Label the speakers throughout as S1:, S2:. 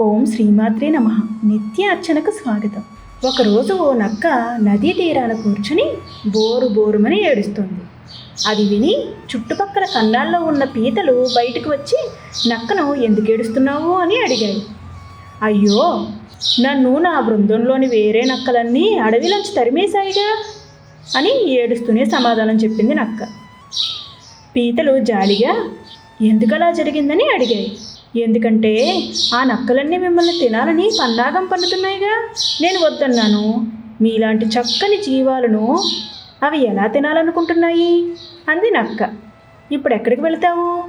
S1: ఓం శ్రీమాత్రే నమ. నిత్య అర్చనకు స్వాగతం. ఒకరోజు ఓ నక్క నదీ తీరాన కూర్చుని బోరు బోరుమని ఏడుస్తుంది. అది విని చుట్టుపక్కల కన్నాల్లో ఉన్న పీతలు బయటకు వచ్చి నక్కను ఎందుకు ఏడుస్తున్నావు? అని అడిగాయి. అయ్యో నన్ను నా బృందంలోని వేరే నక్కలన్నీ అడవిలోంచి తరిమేశాయిగా? అని ఏడుస్తూనే సమాధానం చెప్పింది నక్క. పీతలు జాలిగా ఎందుకలా జరిగిందని? అడిగాయి. ఎందుకంటే ఆ నక్కలన్నీ మిమ్మల్ని తినాలని పన్నాగం పన్నుతున్నాయిగా నేను వద్దన్నాను. మీలాంటి చక్కని జీవాలను అవి ఎలా తినాలనుకుంటున్నాయి? అంది నక్క. ఇప్పుడు ఎక్కడికి వెళ్తావు?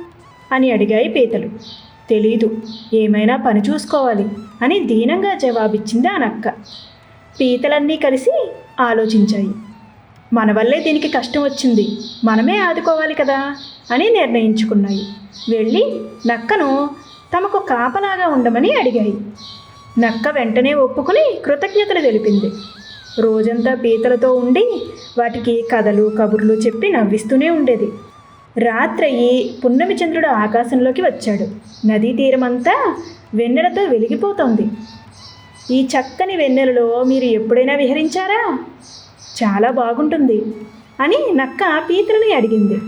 S1: అని అడిగాయి పీతలు. తెలీదు. ఏమైనా పని చూసుకోవాలి అని దీనంగా జవాబిచ్చింది ఆ నక్క. పీతలన్నీ కలిసి ఆలోచించాయి. మన వల్లే దీనికి కష్టం వచ్చింది. మనమే ఆదుకోవాలి కదా? అని నిర్ణయించుకున్నాయి. వెళ్ళి నక్కను తమకు కాపలాగా ఉండమని అడిగాయి. నక్క వెంటనే ఒప్పుకుని కృతజ్ఞతలు తెలిపింది. రోజంతా పీతలతో ఉండి వాటికి కథలు కబుర్లు చెప్పి నవ్విస్తూనే ఉండేది. రాత్రయ్యి పున్నమి చంద్రుడు ఆకాశంలోకి వచ్చాడు. నదీ తీరమంతా వెన్నెలతో వెలిగిపోతోంది. ఈ చక్కని వెన్నెలలో మీరు ఎప్పుడైనా విహరించారా? చాలా బాగుంటుంది అని నక్క పీతలని అడిగింది.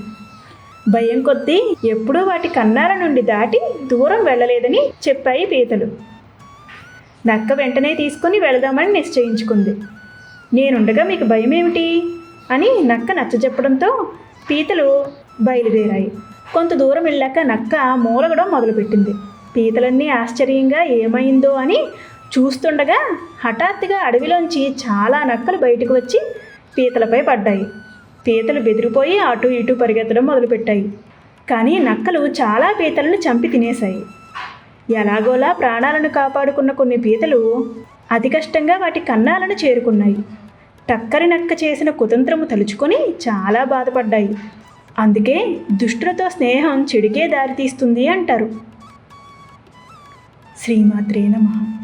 S1: భయం కొద్దీ ఎప్పుడూ వాటి కన్నాల నుండి దాటి దూరం వెళ్ళలేదని చెప్పాయి పీతలు. నక్క వెంటనే తీసుకుని వెళదామని నిశ్చయించుకుంది. నేనుండగా మీకు భయం ఏమిటి అని నక్క నచ్చజెప్పడంతో పీతలు బయలుదేరాయి. కొంత దూరం వెళ్ళాక నక్క మూలగడం మొదలుపెట్టింది. పీతలన్నీ ఆశ్చర్యంగా ఏమైందో అని చూస్తుండగా హఠాత్తుగా అడవిలోంచి చాలా నక్కలు బయటకు వచ్చి పీతలపై పడ్డాయి. పీతలు బెదిరిపోయి అటు ఇటు పరిగెత్తడం మొదలుపెట్టాయి. కానీ నక్కలు చాలా పీతలను చంపి తినేశాయి. ఎలాగోలా ప్రాణాలను కాపాడుకున్న కొన్ని పీతలు అతి కష్టంగా వాటి కన్నాలను చేరుకున్నాయి. టక్కరి నక్క చేసిన కుతంత్రము తలుచుకొని చాలా బాధపడ్డాయి. అందుకే దుష్టులతో స్నేహం చెడుకే దారితీస్తుంది అంటారు. శ్రీమాత్రే నమః.